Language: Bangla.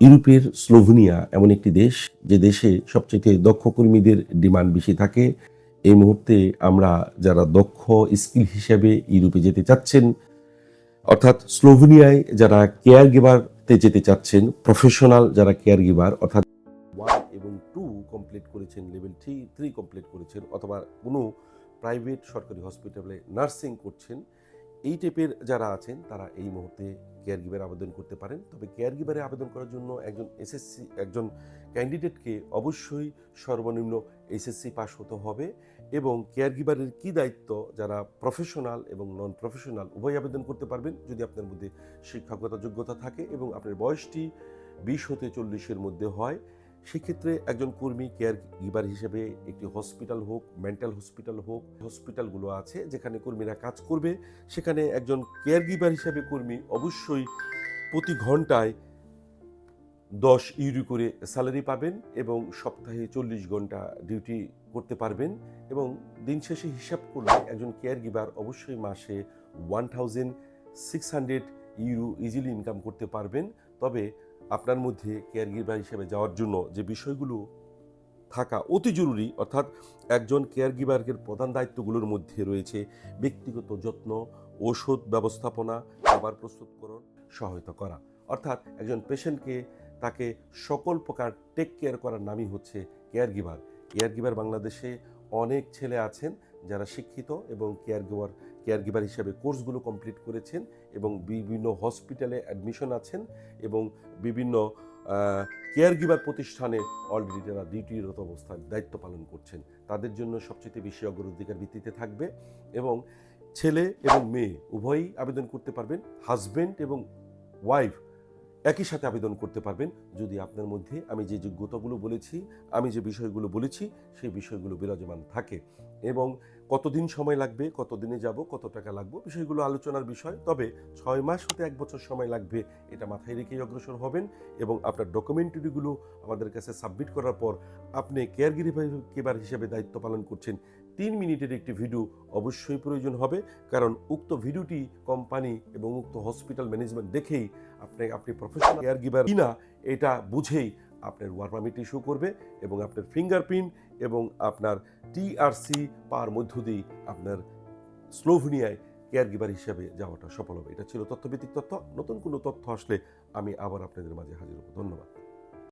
ইউরোপের স্লোভেনিয়া এমন একটি দেশ যে দেশে সবচেয়ে দক্ষ কর্মীদের ডিমান্ড বেশি থাকে। এই মুহূর্তে আমরা যারা দক্ষ স্কিল হিসেবে ইউরোপে যেতে চাচ্ছেন, অর্থাৎ স্লোভেনিয়ায় যারা কেয়ার গিভারতে যেতে চাচ্ছেন, প্রফেশনাল যারা কেয়ার গিভার অর্থাৎ ওয়ান এবং টু কমপ্লিট করেছেন, লেভেল থ্রি থ্রি কমপ্লিট করেছেন, অথবা কোনো প্রাইভেট সরকারি হসপিটালে নার্সিং করছেন এই টাইপের যারা আছেন, তারা এই মুহূর্তে কেয়ার গিভারে আবেদন করতে পারেন। তবে কেয়ার গিভারে আবেদন করার জন্য একজন এসএসসি একজন ক্যান্ডিডেটকে অবশ্যই সর্বনিম্ন এসএসসি পাস হতে হবে এবং কেয়ার গিভারের কী দায়িত্ব, যারা প্রফেশনাল এবং নন প্রফেশনাল উভয় আবেদন করতে পারবেন যদি আপনার মধ্যে শিক্ষাগত যোগ্যতা থাকে এবং আপনার বয়সটি বিশ হতে চল্লিশের মধ্যে হয়। সেক্ষেত্রে একজন কর্মী কেয়ার গিভার হিসেবে একটি হসপিটাল হোক, মেন্টাল হসপিটাল হোক, হসপিটালগুলো আছে যেখানে কর্মীরা কাজ করবে। সেখানে একজন কেয়ার গিভার হিসেবে কর্মী অবশ্যই প্রতি ঘন্টায় দশ ইউরো করে স্যালারি পাবেন এবং সপ্তাহে চল্লিশ ঘণ্টা ডিউটি করতে পারবেন এবং দিন শেষে হিসাব করলে একজন কেয়ার গিভার অবশ্যই মাসে one thousand six hundred euro easily income করতে পারবেন। তবে আপনার মধ্যে কেয়ার গিভার হিসেবে যাওয়ার জন্য যে বিষয়গুলো থাকা অতি জরুরি, অর্থাৎ একজন কেয়ার গিভারের প্রধান দায়িত্বগুলোর মধ্যে রয়েছে ব্যক্তিগত যত্ন, ওষুধ ব্যবস্থাপনা, খাবার প্রস্তুতকরণ, সহায়তা করা। অর্থাৎ একজন পেশেন্টকে তাকে সকল প্রকার টেক কেয়ার করার নামই হচ্ছে কেয়ার গিভার কেয়ার গিভার বাংলাদেশে অনেক ছেলে আছেন যারা শিক্ষিত এবং কেয়ার গিভার কেয়ার গিভার হিসেবে কোর্সগুলো কমপ্লিট করেছেন এবং বিভিন্ন হসপিটালে অ্যাডমিশন আছেন এবং বিভিন্ন কেয়ার গিভার প্রতিষ্ঠানে অলরেডি তারা ডিউটিরত অবস্থায় দায়িত্ব পালন করছেন। তাদের জন্য সবচেয়ে বেশি অগ্রাধিকার ভিত্তিতে থাকবে এবং ছেলে এবং মেয়ে উভয়ই আবেদন করতে পারবেন হাজবেন্ড এবং ওয়াইফ একই সাথে আবেদন করতে পারবেন। যদি আপনার মধ্যে আমি যে যোগ্যতাগুলো বলেছি, আমি যে বিষয়গুলো বলেছি, সেই বিষয়গুলো বিরাজমান থাকে। এবং কতদিন সময় লাগবে কত দিনে যাব, কত টাকা লাগবে, বিষয়গুলো আলোচনার বিষয়। তবে ছয় মাস হতে এক বছর সময় লাগবে, এটা মাথায় রেখেই অগ্রসর হবেন এবং আপনার ডকুমেন্টারিগুলো আমাদের কাছে সাবমিট করার পর আপনি কেয়ার গিভার হিসেবে দায়িত্ব পালন করছেন, তিন মিনিটের একটি ভিডিও অবশ্যই প্রয়োজন হবে। কারণ উক্ত ভিডিওটি কোম্পানি এবং উক্ত হসপিটাল ম্যানেজমেন্ট দেখেই আপনি আপনি প্রফেশনাল কেয়ার গিভার কিনা, এটা বুঝেই আপনার ওয়ার পারমিট ইস্যু করবে এবং আপনার ফিঙ্গারপ্রিন্ট এবং আপনার টিআরসি পাওয়ার মধ্য দিয়ে আপনার স্লোভেনিয়ায় কেয়ার গিভার হিসাবে যাওয়াটা সফল হবে। এটা ছিল তথ্যভিত্তিক তথ্য। নতুন কোনো তথ্য আসলে আমি আবার আপনাদের মাঝে হাজির হব। ধন্যবাদ।